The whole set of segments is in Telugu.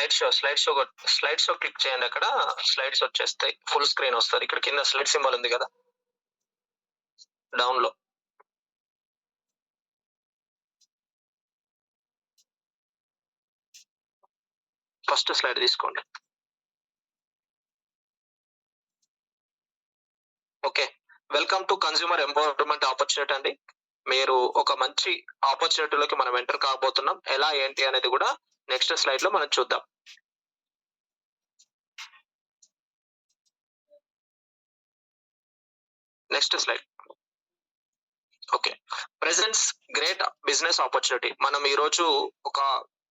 Slide show slide show slide show click చేయండి అక్కడ. స్లైడ్స్ వచ్చేస్తాయి. ఫుల్ స్క్రీన్ వస్తుంది. ఇక్కడ కింద స్లైడ్ సింబల్ ఉంది కదా. డౌన్లో ఫస్ట్ స్లైడ్ తీసుకోండి. Okay. Welcome to consumer empowerment opportunity అండి. మీరు ఒక మంచి ఆపర్చునిటీలోకి మనం ఎంటర్ కాబోతున్నాం. ఎలా ఏంటి అనేది కూడా నెక్స్ట్ స్లైడ్లో మనం చూద్దాం. Next slide okay presents great business opportunity మనం ఈ రోజు ఒక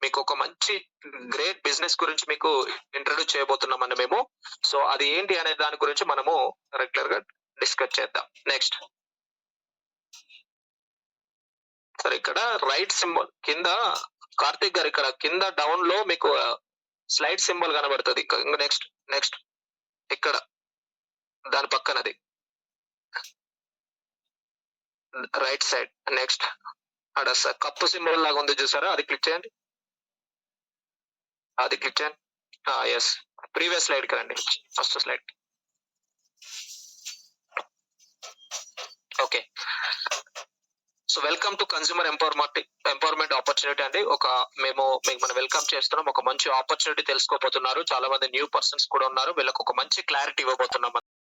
మీకు ఒక మంచి గ్రేట్ బిజినెస్ గురించి మీకు ఇంట్రడ్యూస్ చేయబోతున్నాం మేము. సో అది ఏంటి అనే దాని గురించి మనము రెగ్యులర్గా డిస్కస్ చేద్దాం. నెక్స్ట్ సరే ఇక్కడ రైట్ సింబల్ కింద కార్తిక్ గారు ఇక్కడ కింద డౌన్లో మీకు uh, స్లైడ్ సింబల్ కనబడుతుంది. నెక్స్ట్ నెక్స్ట్ ఇక్కడ దాని పక్కనది రైట్ సైడ్ నెక్స్ట్. అక్కడ కప్పు సింబల్ లాగా ఉంది చూసారా? అది క్లిక్ చేయండి. అది క్లిక్ చేయండి. ఎస్ ప్రీవియస్ స్లైడ్కి రండి. First slide. Okay. So welcome to consumer empowerment empowerment opportunity అండి. ఒక మేము మీకు మనం వెల్కమ్ చేస్తున్నాం. ఒక మంచి ఆపర్చునిటీ తెలుసుకోబోతున్నారు. చాలా మంది న్యూ పర్సన్స్ కూడా ఉన్నారు. వీళ్ళకి ఒక మంచి క్లారిటీ ఇవ్వబోతున్నాం.